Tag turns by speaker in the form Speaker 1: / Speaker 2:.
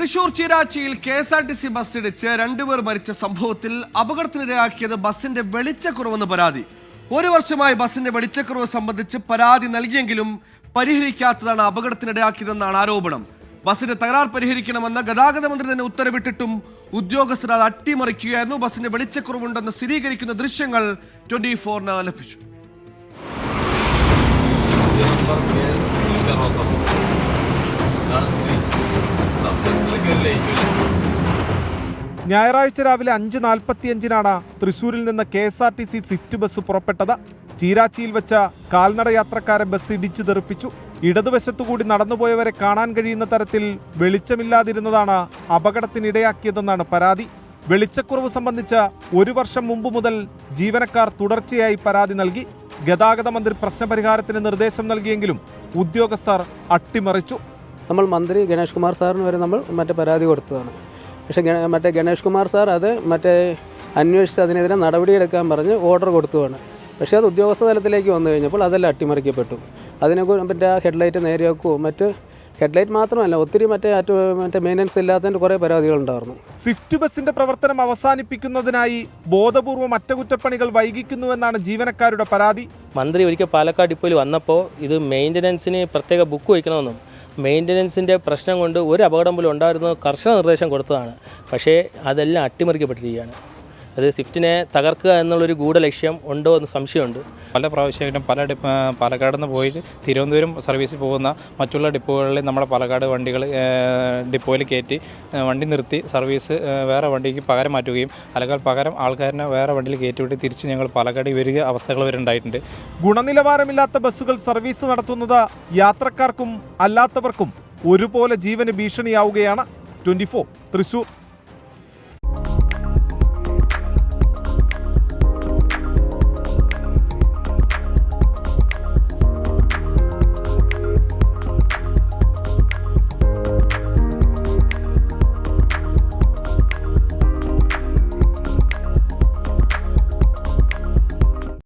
Speaker 1: Thrissur ചീരാച്ചിയിൽ K S R T C bus ഇടിച്ച് രണ്ടുപേർ മരിച്ച സംഭവത്തിൽ അപകടത്തിനിരയാക്കിയത് ബസിന്റെ വെളിച്ചക്കുറവെന്ന് പരാതി. ഒരു വർഷമായി ബസിന്റെ വെളിച്ചക്കുറവ് സംബന്ധിച്ച് പരാതി നൽകിയെങ്കിലും പരിഹരിക്കാത്തതാണ് അപകടത്തിനിടയാക്കിയതെന്നാണ് ആരോപണം. ബസിന്റെ തകരാർ പരിഹരിക്കണമെന്ന് ഗതാഗത മന്ത്രി തന്നെ ഉത്തരവിട്ടിട്ടും ഉദ്യോഗസ്ഥർ അത് അട്ടിമറിക്കുകയായിരുന്നു. ബസിന്റെ വെളിച്ചക്കുറവുണ്ടെന്ന് സ്ഥിരീകരിക്കുന്ന ദൃശ്യങ്ങൾ ട്വന്റി ഫോറിന് ലഭിച്ചു.
Speaker 2: ഞായറാഴ്ച രാവിലെ അഞ്ച് നാൽപ്പത്തിയഞ്ചിനാണ് തൃശൂരിൽ നിന്ന് K S R T C Swift bus പുറപ്പെട്ടത്. ചീരാച്ചിയിൽ വെച്ച കാൽനട യാത്രക്കാരെ ബസ് ഇടിച്ചു തെറിപ്പിച്ചു. ഇടതുവശത്തുകൂടി നടന്നുപോയവരെ കാണാൻ കഴിയുന്ന തരത്തിൽ വെളിച്ചമില്ലാതിരുന്നതാണ് അപകടത്തിനിടയാക്കിയതെന്നാണ് പരാതി. വെളിച്ചക്കുറവ് സംബന്ധിച്ച ഒരു വർഷം മുമ്പ് മുതൽ ജീവനക്കാർ തുടർച്ചയായി പരാതി നൽകി. ഗതാഗത മന്ത്രി പ്രശ്നപരിഹാരത്തിന് നിർദ്ദേശം നൽകിയെങ്കിലും ഉദ്യോഗസ്ഥർ അട്ടിമറിച്ചു.
Speaker 3: നമ്മൾ മന്ത്രി ഗണേഷ് കുമാർ സാറിന് വരെ നമ്മൾ മറ്റേ പരാതി കൊടുത്തതാണ്. പക്ഷേ ഗണ- മറ്റേ ഗണേഷ് കുമാർ സാർ അത് മറ്റേ അന്വേഷിച്ച് അതിനെതിരെ നടപടിയെടുക്കാൻ പറഞ്ഞ് ഓർഡർ കൊടുത്തുവാണ്. പക്ഷേ അത് ഉദ്യോഗസ്ഥ തലത്തിലേക്ക് വന്നു കഴിഞ്ഞപ്പോൾ അതെല്ലാം അട്ടിമറിക്കപ്പെട്ടു. അതിനെ മറ്റേ ആ ഹെഡ്ലൈറ്റ് നേരെയാക്കുകയോ മറ്റ് ഹെഡ്ലൈറ്റ് മാത്രമല്ല ഒത്തിരി മറ്റേ മറ്റേ മെയിന്റനൻസ് ഇല്ലാത്തതിന്റെ കുറേ പരാതികൾ ഉണ്ടായിരുന്നു.
Speaker 2: സ്വിഫ്റ്റ് ബസിന്റെ പ്രവർത്തനം അവസാനിപ്പിക്കുന്നതിനായി ബോധപൂർവം അറ്റകുറ്റപ്പണികൾ വൈകിക്കുന്നുവെന്നാണ് ജീവനക്കാരുടെ പരാതി.
Speaker 4: മന്ത്രി ഒരിക്കൽ പാലക്കാട് ഡിപ്പോയിൽ വന്നപ്പോൾ ഇത് മെയിന്റനൻസിന് പ്രത്യേക ബുക്ക് വയ്ക്കണമെന്നും മെയിന്റനൻസിന്റെ പ്രശ്നം കൊണ്ട് ഒരു അപകടം പോലും ഉണ്ടായിരുന്ന കർശന നിർദ്ദേശം കൊടുത്തതാണ്. പക്ഷേ അതെല്ലാം അട്ടിമറിക്കപ്പെട്ടിരിക്കുകയാണ്. അത് സ്വിഫ്റ്റിനെ തകർക്കുക എന്നുള്ളൊരു ഗൂഢ ലക്ഷ്യം ഉണ്ടോ എന്ന് സംശയമുണ്ട്.
Speaker 5: പല പ്രാവശ്യമായിട്ടും പല ഡിപ്പ പാലക്കാട് നിന്ന് പോയി തിരുവനന്തപുരം സർവീസിൽ പോകുന്ന മറ്റുള്ള ഡിപ്പോകളിൽ നമ്മുടെ പാലക്കാട് വണ്ടികൾ ഡിപ്പോയിൽ കയറ്റി വണ്ടി നിർത്തി സർവീസ് വേറെ വണ്ടിക്ക് പകരം മാറ്റുകയും അല്ലെങ്കിൽ പകരം ആൾക്കാരനെ വേറെ വണ്ടിയിൽ കയറ്റിവിട്ട് തിരിച്ച് ഞങ്ങൾ പാലക്കാട് വരിക അവസ്ഥകൾ വരെ ഉണ്ടായിട്ടുണ്ട്.
Speaker 2: ഗുണനിലവാരമില്ലാത്ത ബസ്സുകൾ സർവീസ് നടത്തുന്നത് യാത്രക്കാർക്കും അല്ലാത്തവർക്കും ഒരുപോലെ ജീവന് ഭീഷണിയാവുകയാണ് ട്വന്റി ഫോർ. തൃശൂർ.